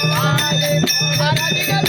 பாடி பாடி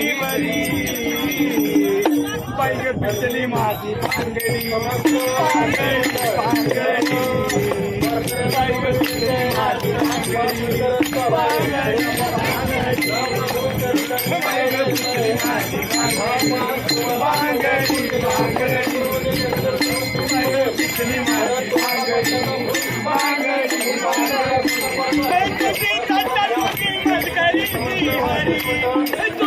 आई बरी पाई के पिछली मासी पांगड़ी पांगड़ी पाई के पिछली मासी पांगड़ी पाई के पिछली मासी पांगड़ी पांगड़ी पाई के पिछली मासी पांगड़ी पांगड़ी पांगड़ी बेटी की कतर की कतरी की हरी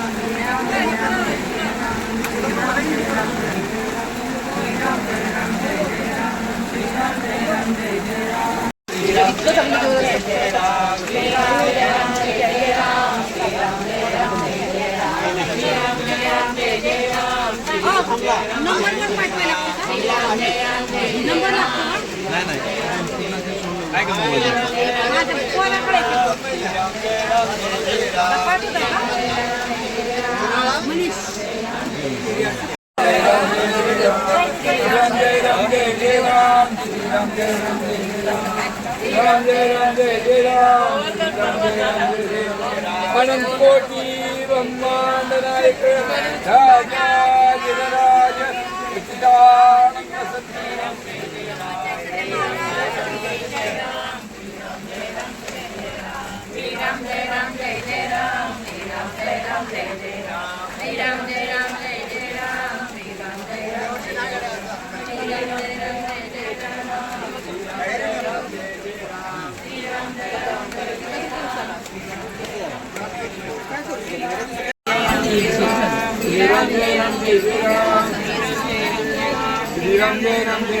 మనం కోటి బ ్ ర హ m మ a ం డ నాయకుడు రాజా జనరాజ ఉచితానం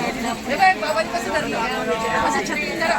बाबाजी कसं धरलं असं छत्री धरा